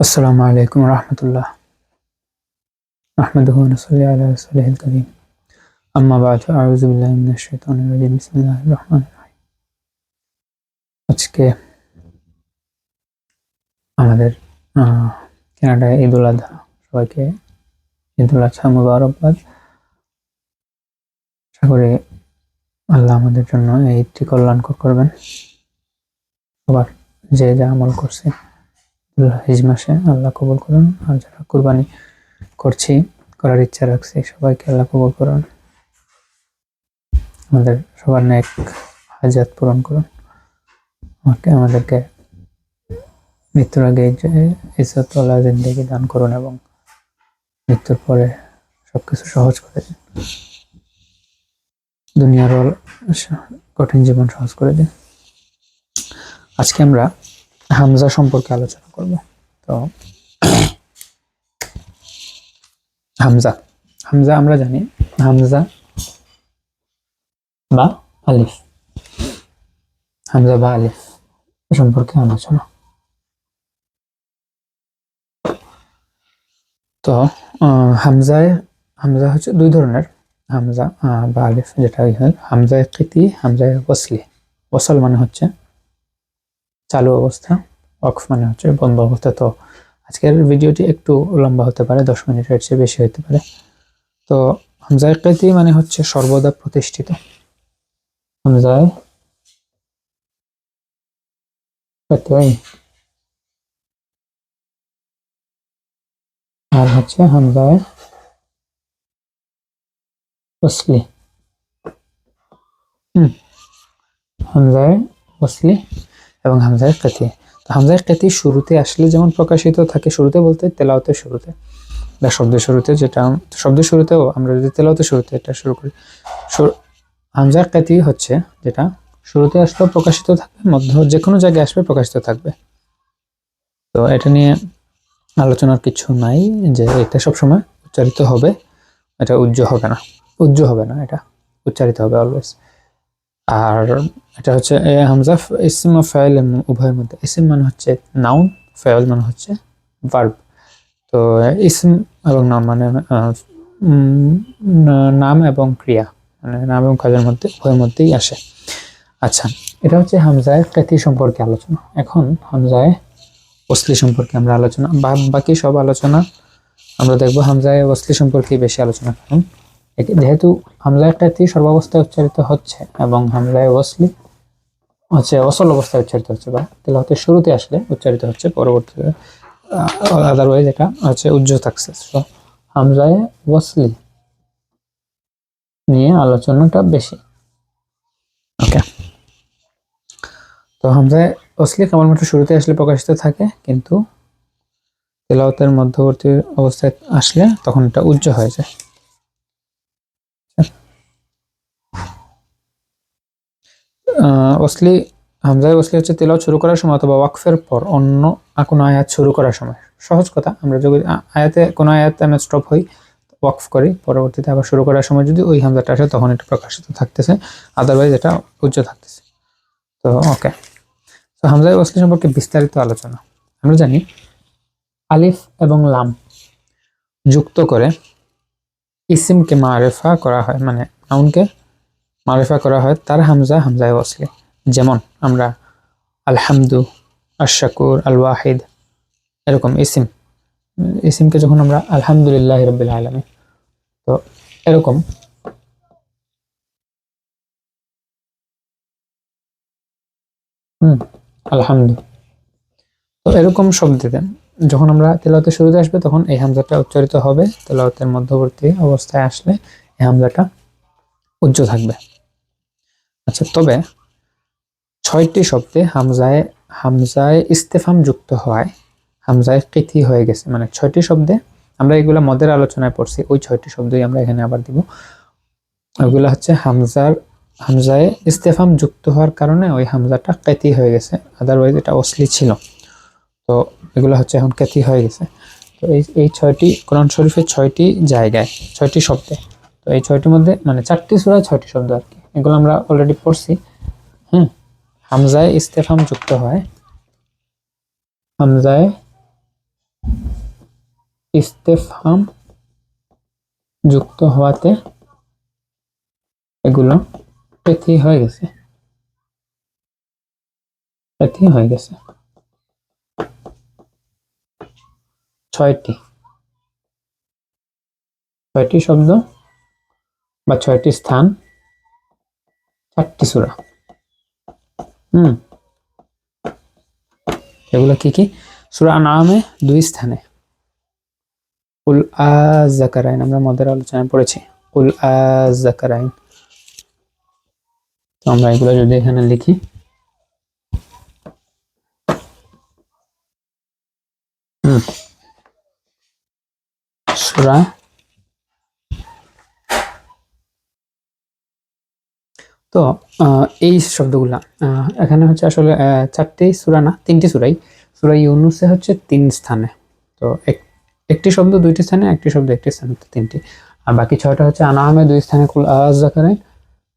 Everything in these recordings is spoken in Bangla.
আসসালামু আলাইকুম রহমতুল্লাহ। আহমদুল সাল্লাহ আজকে আমাদের কানাডায় ঈদ উল আজহা সবাইকে ঈদ উল আজহা মুবারকবাদ। আশা করি আল্লাহ আমাদের জন্য এই ঈদটি কল্যাণ করবেন। সবার যে যা আমল করছে। হিজ মাসে আল্লাহ কবুল করুন। আর যারা কুরবানি করছি, করার ইচ্ছা রাখছি, সবাইকে আল্লাহ কবুল করুন। আমাদের সবার নেক হাজাত পূরণ করুন। আমাকে, আমাদেরকে মৃত্যুর আগে ইজ্জতওয়ালা জিন্দগি দান করুন এবং মৃত্যুর পরে সবকিছু সহজ করে দিন। দুনিয়ার কঠিন জীবন সহজ করে দিন। আজকে আমরা হামজা সম্পর্কে আলোচনা করব। তো হামজা হামজা আমরা জানি, হামজা বা আলিফ। হামজা বা আলিফ সম্পর্কে আলোচনা। তো হামজায়, হামজা হচ্ছে দুই ধরনের। হামজা বা আলিফ যেটা হামজায় কৃতি হামজায় ওসলি ওসল মানে হচ্ছে চালু অবস্থা অক্স মানে হচ্ছে বন্ধ অবস্থা। তো আজকের ভিডিওটি একটু লম্বা হতে পারে, দশ মিনিটের চেয়ে বেশি হতে পারে। তো হামজায় কৃতি মানে হচ্ছে সর্বদা প্রতিষ্ঠিত। হামজায় আর হচ্ছে হামজায় ওসলি হুম, হামজায় ওসলি এবং হামজায় কেতি তো হামজায় কেতি শুরুতে আসলে যেমন প্রকাশিত থাকে শুরুতে বলতে তেলাওতের শুরুতে বা শব্দের শুরুতে যেটা শব্দের শুরুতেও আমরা যদি তেলাওতের শুরুতে এটা শুরু করি। হামজায় কেতি হচ্ছে যেটা শুরুতে আসলেও প্রকাশিত থাকবে, মধ্য যে কোনো জায়গায় আসবে প্রকাশিত থাকবে। তো এটা নিয়ে আলোচনার কিছু নাই যে এটা সবসময় উচ্চারিত হবে, এটা উজ্জ্ব হবে না। উজ্জ্ব হবে না এটা, উচ্চারিত হবে অলওয়েজ আর এটা হচ্ছে, এ হামজা, ইসম ফাইল উভয়ের মধ্যে। ইসম মানে হচ্ছে নাউন ফাইল মানে হচ্ছে ভার্ব তো ইসম এবং নাম মানে নাম এবং ক্রিয়া। মানে নাম এবং কাজের মধ্যে, উভয়ের মধ্যেই আসে। আচ্ছা এটা হচ্ছে হামজায় কৃতি সম্পর্কে আলোচনা। এখন হামজায় ওসলি সম্পর্কে আমরা আলোচনা বাকি সব আলোচনা আমরা দেখব হামজায় ওসলি সম্পর্কে বেশি আলোচনা কারণ যেহেতু হামজায় কৃতি সর্বাবস্থায় উচ্চারিত হচ্ছে এবং হামলায় ওসলি হচ্ছে অসল অবস্থায় উচ্চারিত হচ্ছে বা তেলাওয়াতের শুরুতে আসলে উচ্চারিত হচ্ছে পরবর্তীতে আদারওয়াইজ এটা হচ্ছে উজ্জ্ব থাকছে So, হামজায় ওসলি নিয়ে আলোচনাটা বেশি। ওকে তো হামজায় ওসলি কেবলমাত্র শুরুতে আসলে প্রকাশিত থাকে কিন্তু তেলাওয়াতের মধ্যবর্তী অবস্থায় আসলে তখন এটা উজ্জ্ব হয়ে যায়। ওসলি হামজায় ওসলি হচ্ছে তেলাওয়াত শুরু করার সময় অথবা ওয়াকফের পর অন্য কোনো আয়াত শুরু করার সময়। সহজ কথা, আমরা যদি আয়াতে কোনো আয়াতে আমরা স্টপ হই, ওয়াকফ করি, পরবর্তীতে আবার শুরু করার সময় যদি ওই হামজাটা আসে, তখন এটা প্রকাশিত থাকতেছে আদারওয়াইজ এটা উজ্জ্ব থাকতেছে। তো ওকে তো হামজায় ওসলি সম্পর্কে বিস্তারিত আলোচনা। আমরা জানি, আলিফ এবং লাম যুক্ত করে ইসিমকে মারেফা করা হয় মানে নাউনকে মারেফা করা হয়, তার হামজা হামজায় ওসলি যেমন আমরা আলহামদু আশাকুর আল ওয়াহিদ এরকম ইসিম। ইসিমকে যখন আমরা আলহামদুলিল্লাহ রবিল আলমী তো এরকম হুম, আলহামদু। তো এরকম শব্দতে যখন আমরা তেলাওয়াতের শুরুতে আসবে, তখন এই হামজাটা উচ্চারিত হবে। তেলাওয়াতের মধ্যবর্তী অবস্থায় আসলে এই হামজাটা উজ্জ্ব থাকবে। আচ্ছা তবে ছয়টি শব্দে হামজায় হামজায় ইস্তেফাম যুক্ত হওয়ায় হামজায় কৃতি হয়ে গেছে। মানে ছয়টি শব্দে আমরা এগুলা মদের আলোচনায় পড়ছি, ওই ছয়টি শব্দই আমরা এখানে আবার দিব। ওইগুলো হচ্ছে হামজার, হামজায় ইস্তেফাম যুক্ত হওয়ার কারণে ওই হামজাটা কেতি হয়ে গেছে আদারওয়াইজ এটা অসলি ছিল। তো এগুলো হচ্ছে এখন কেতি হয়ে গেছে। তো এই এই ছয়টি, কোরআন শরীফের ছয়টি জায়গায়, ছয়টি শব্দে, তো এই ছয়টির মধ্যে মানে চারটি সুরায় ছয়টি শব্দ আর কি। এগুলো আমরা অলরেডি পড়ছি। হ্যাঁ হামজায় ইস্তেফাম যুক্ত হয়। হামজায় ইস্তেফাম যুক্ত হওয়াতে এগুলো পেথি হয়ে গেছে। পেথি হয়ে গেছে। ছয়টি। ছয়টি শব্দ বা ছয়টি স্থান চারটি সুরা। হুম। এগুলো কি কি? সুরা নামে দুই স্থানে। কুল আজাকারাইন আমরা মদের আলোচনায় পড়েছি। উল আজাকারাইন তো আমরা এগুলো যদি এখানে লিখি। সুরা তো এই শব্দগুলা এখানে হচ্ছে আসলে চারটি সুরা না, তিনটি সুরাই। সুরা ইউনুসে হচ্ছে তিন স্থানে। তো এক- একটি শব্দ দুইটি স্থানে, একটি শব্দ একটি স্থানে তিনটি। আর বাকি ছয়টা হচ্ছে আনামে দুই স্থানে কুল আজাকারাইন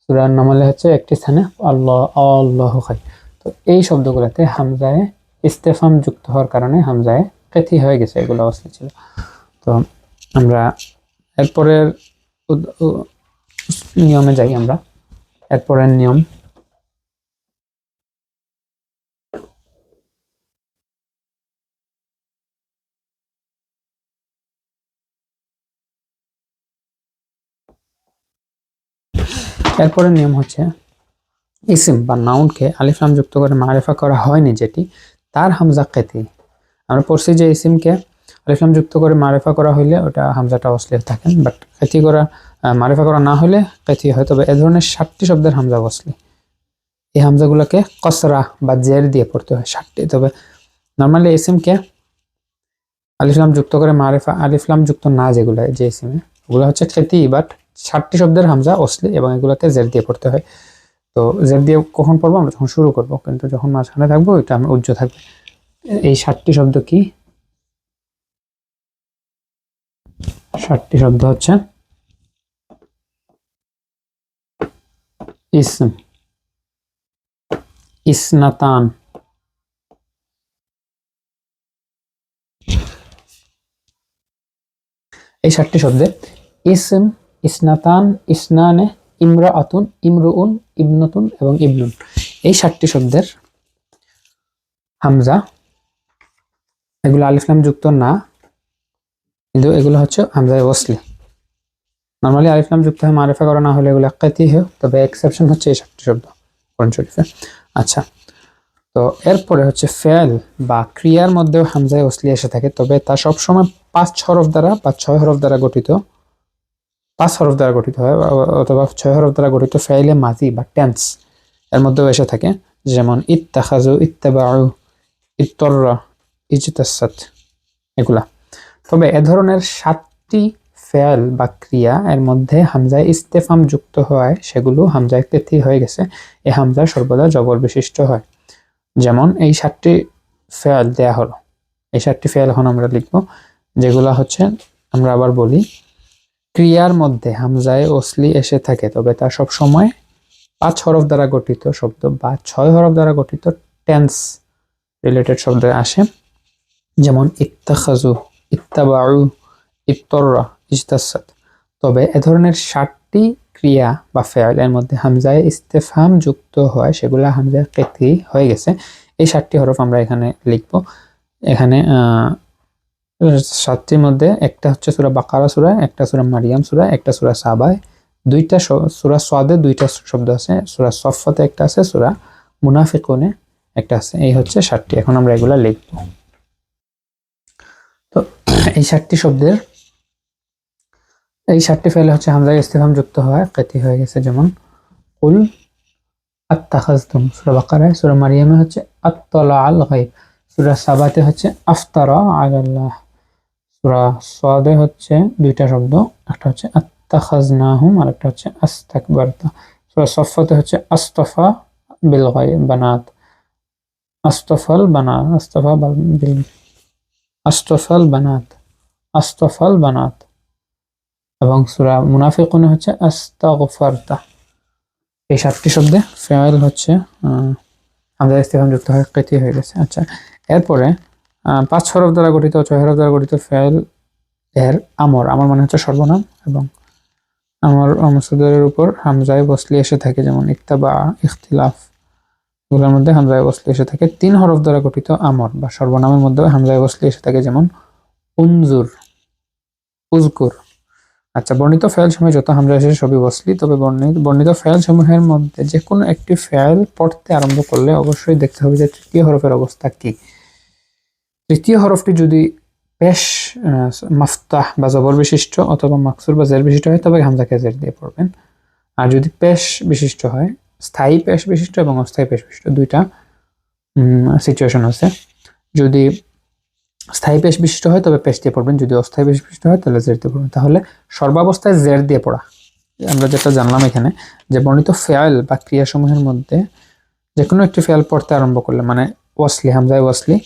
সুরা নামালে হচ্ছে একটি স্থানে, আল্লাহ আল্লাহ খাই। তো এই শব্দগুলোতে হামজায় ইস্তেফাম যুক্ত হওয়ার কারণে হামজায় কেথি হয়ে গেছে, এগুলো অবস্থা ছিল। তো আমরা এরপরের নিয়মে যাই আমরা। এরপরের নিয়ম। এরপরের নিয়ম হচ্ছে, ইসিম বা নাউনকে আলিফলাম যুক্ত করে মারেফা করা হয়নি যেটি, তার হামজা কেতি। আমরা পড়ছি যে ইসিমকে আলিফলাম যুক্ত করে মারেফা করা হইলে ওটা হামজাটা অশ্লীল থাকে। বাট কেতি করা মারেফা করা না হলে কেতি হয়। তবে এ ধরনের ষাটটি শব্দের হামজা অশ্লীল। এই হামজাগুলোকে কসরা বা জের দিয়ে পড়তে হয় ষাটটি তবে নর্মালি ইসিমকে আলিফলাম যুক্ত করে মারেফা আলিফলাম যুক্ত না যেগুলো, যে ইসিমে ওগুলো হচ্ছে খেতি বাট ষাটটি শব্দের হামজা অশ্লী এবং এগুলোকে জের দিয়ে পড়তে হয়। তো জের দিয়ে কখন পড়ব? আমরা যখন শুরু করব। কিন্তু যখন মাঝখানে থাকব, ওইটা আমার উজ্জ্ব থাকবে। এই ষাটটি শব্দ কি? ষাটটি শব্দ হচ্ছে। ইসম। ইসনাতান। এই ষাটটি শব্দে ইসম, ইসনাতান, ইসনানে ইমরা আতুন ইমরুউন, ইবনতুন এবং ইবনুন। এই ষাটটি শব্দের হামজা, এগুলো আলিফলাম যুক্ত না কিন্তু এগুলো হচ্ছে হামজায় ওসলি নর্মালি আলিফলাম যুক্ত হয়ে মারিফা করা না হলে এগুলো একাতি হয়, তবে এক্সেপশন হচ্ছে এই ষাটটি শব্দ, কোরআন শরীফে। আচ্ছা তো এরপরে হচ্ছে ফেল বা ক্রিয়ার মধ্যেও হামজায় ওসলি এসে থাকে, তবে তা সবসময় পাঁচ হরফ দ্বারা বা ছয় হরফ দ্বারা গঠিত, পাঁচ হরফ দ্বারা গঠিত হয় অথবা ছয় হরফ দ্বারা গঠিত ফেইলে মাজি বা টেন্স এর মধ্যেও এসে থাকে, যেমন ইত্তাখাজু ইত্তাবাউ, ইত্তররা, ইজতাসাত, এগুলা। তবে এ ধরনের সাতটি ফেয়াল বা ক্রিয়া এর মধ্যে হামজায় ইস্তেফাম যুক্ত হওয়ায় সেগুলো হামজায় তেথি হয়ে গেছে। এ হামজা সর্বদা জবর বিশিষ্ট হয়। যেমন এই সাতটি ফেয়াল দেয়া হলো। এই সাতটি ফেল এখন আমরা লিখব, যেগুলো হচ্ছে, আমরা আবার বলি, ক্রিয়ার মধ্যে হামজায় ওসলি এসে থাকে, তবে তা সব সময় পাঁচ হরফ দ্বারা গঠিত শব্দ বা ছয় হরফ দ্বারা গঠিত টেন্স রিলেটেড শব্দ আসে। যেমন ইত্তাখাজু ইত্তাবাউ ইত্তররা ইজতাসাত। তবে এ ধরনের ষাটটি ক্রিয়া বা ফেয়াল এর মধ্যে হামজায় ইস্তেফাম যুক্ত হয়, সেগুলো হামজায় কেতি হয়ে গেছে। এই ষাটটি হরফ আমরা এখানে লিখব। এখানে সাতটির মধ্যে একটা হচ্ছে সুরা বাকারা সুরা, একটা সুরা মারিয়াম সুরা, একটা সুরা সাবায়, দুইটা সুরা সোয়াদে দুইটা শব্দ আছে, সুরা সফাতে একটা আছে, সুরা মুনাফিকুনে একটা আছে। এই হচ্ছে ষাটটি এখন আমরা এগুলা লিখব। এই শব্দের, এই ষাটটি ফেলে হচ্ছে হামজা ইস্তেফাম যুক্ত হয় কেতি হয়ে গেছে যেমন, কুল আত্তাখাজতুম, সূরা বাকারায় সূরা মারিয়ামে হচ্ছে আত্তালা আল গায়ব, সূরা সাবাতে হচ্ছে আফতারা আলাল্লাহ, সূরা সাদে হচ্ছে দুইটা শব্দ, একটা হচ্ছে আত্তাখাজনাহুম আর একটা হচ্ছে আস্তাকবারতা, সূরা সফাতে হচ্ছে আস্তফা বিল গায়ব বানাত, আস্তফাল বানাত, আস্তফা বিল আস্তফাল বানাত আস্তফাল বানাত। এবং সূরা মুনাফিকুনে হচ্ছে আস্তাগফারতা। এই সাতটি শব্দে ফেয়াল হচ্ছে হামজা ইস্তেফাম যুক্ত হয়ে কেতি হয়ে গেছে। আচ্ছা এরপরে পাঁচ হরফ দ্বারা গঠিত, ছয় হরফ দ্বারা গঠিত ফেয়াল এর আমর। আমার মানে হচ্ছে সর্বনাম এবং আমার আমসুদের উপর হামজায় বসলি এসে থাকে, যেমন ইত্তাবা ইখতিলাফ এগুলোর মধ্যে হামজায় বসলি এসে থাকে। তিন হরফ দ্বারা গঠিত আমর বা সর্বনামের মধ্যে হামজায় বসলি এসে থাকে, যেমন উনজুর উজকুর আচ্ছা বর্ণিত ফেল সময় যত হামজা এসে সবই বসলি তবে বর্ণিত বর্ণিত ফেল সমূহের মধ্যে যে কোনো একটি ফেল পড়তে আরম্ভ করলে অবশ্যই দেখতে হবে যে তৃতীয় হরফের অবস্থা কি। তৃতীয় হরফটি যদি পেশ মাফতাহ বা জবর বিশিষ্ট অথবা মাকসুর বা জের বিশিষ্ট হয়, তবে হামজাকে জের দিয়ে পড়বেন। আর যদি পেশ বিশিষ্ট হয় স্থায়ী পেশ বিশিষ্ট এবং অস্থায়ী পেশ বিশিষ্ট দুইটা সিচুয়েশন আছে। যদি স্থায়ী পেশ বিশিষ্ট হয়, তবে পেশ দিয়ে পড়বেন। যদি অস্থায়ী পেশ বিশিষ্ট হয়, তাহলে জের দিয়ে পড়বেন। তাহলে সর্বাবস্থায় জের দিয়ে পড়া। আমরা যেটা জানলাম এখানে, যে বর্ণিত ফেয়াল বা ক্রিয়াসমূহের মধ্যে যে কোনো একটি ফেয়াল পড়তে আরম্ভ করলে মানে ওয়াসলি, হামজায় ওয়াসলি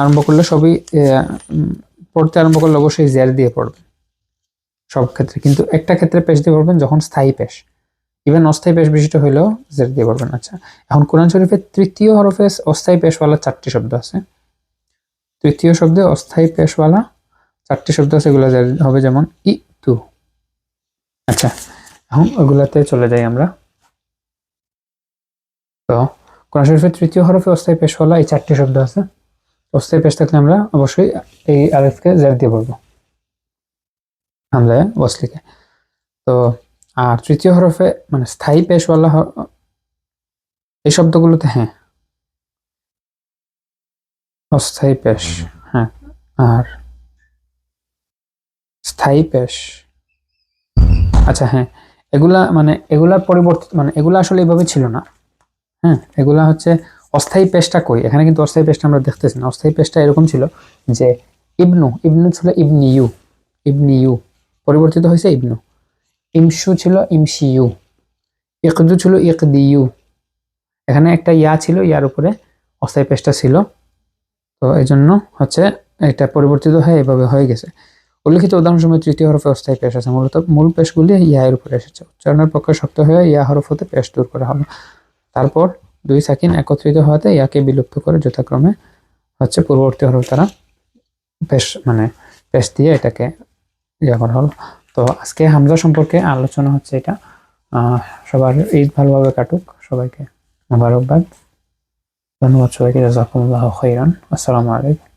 আরম্ভ করলে সবই পড়তে আরম্ভ করলে অবশ্যই জের দিয়ে পড়বেন। সব ক্ষেত্রে। কিন্তু একটা ক্ষেত্রে পেশ দিয়ে পড়বেন যখন স্থায়ী পেশ। ইভেন অস্থায়ী পেশ বিশিষ্ট হইলেও জের দিয়ে পড়বেন আচ্ছা। এখন কোরআন শরীফের তৃতীয় হরফে অস্থায়ী পেশওয়ালা চারটি শব্দ আছে। তৃতীয় শব্দে অস্থায়ী পেশওয়ালা চারটি শব্দ আছে, এগুলো হবে যেমন ই তু। আচ্ছা এখন ওগুলাতে চলে যাই আমরা। তো কোরআন শরীফের তৃতীয় হরফে অস্থায়ী পেশওয়ালা এই চারটি শব্দ আছে। অস্থায়ী পেশ থাকলে আমরা অবশ্যই এই আরেফকে জের দিয়ে বলব। হামজায় ওয়াসলিকে। তো আর তৃতীয় হরফে মানে স্থায়ী পেশওয়ালা এই শব্দগুলোতে হ্যাঁ। অস্থায়ী পেশ হ্যাঁ আর স্থায়ী পেশ। আচ্ছা হ্যাঁ এগুলা মানে এগুলার পরিবর্তিত মানে এগুলা আসলে এইভাবে ছিল না হ্যাঁ এগুলা হচ্ছে অস্থায়ী পেশটা কই? এখানে কিন্তু অস্থায়ী পেশটা আমরা দেখতেছি না। অস্থায়ী পেশটা এরকম ছিল যে ইবনু ইবনু ছিল ইবনি ইউ ইবনি ইউ পরিবর্তিত হয়েছে ইবনু। ইমসু ছিল ইমসি ইউ ইকদু ছিল ইকদি ইউ এখানে একটা ইয়া ছিল, ইয়ার উপরে অস্থায়ী পেশটা ছিল। তো এই জন্য হচ্ছে এটা পরিবর্তিত হয়ে এভাবে হয়ে গেছে। উল্লিখিত সময় তৃতীয় হরফে অস্থায়ী পেশ আছে। মূলত মূল পেশগুলি এর উপরে এসেছে। উচ্চারণের পক্ষে শক্ত হয়ে ইয়া হরফ হতে পেশ দূর করা হলো। তারপর দুই সাকিন একত্রিত হওয়াতে ইয়াকে বিলুপ্ত করে যথাক্রমে হচ্ছে পূর্ববর্তী হরফ তারা পেশ মানে পেশ দিয়ে এটাকে ইয়া করা হলো। তো আজকে হামজা সম্পর্কে আলোচনা হচ্ছে এটা। সবার ঈদ ভালোভাবে কাটুক। সবাইকে মোবারকবাদ। ধন্যবাদ সবাইকে। জাজাকুল্লাহ খৈরান আসসালামু আলাইকুম।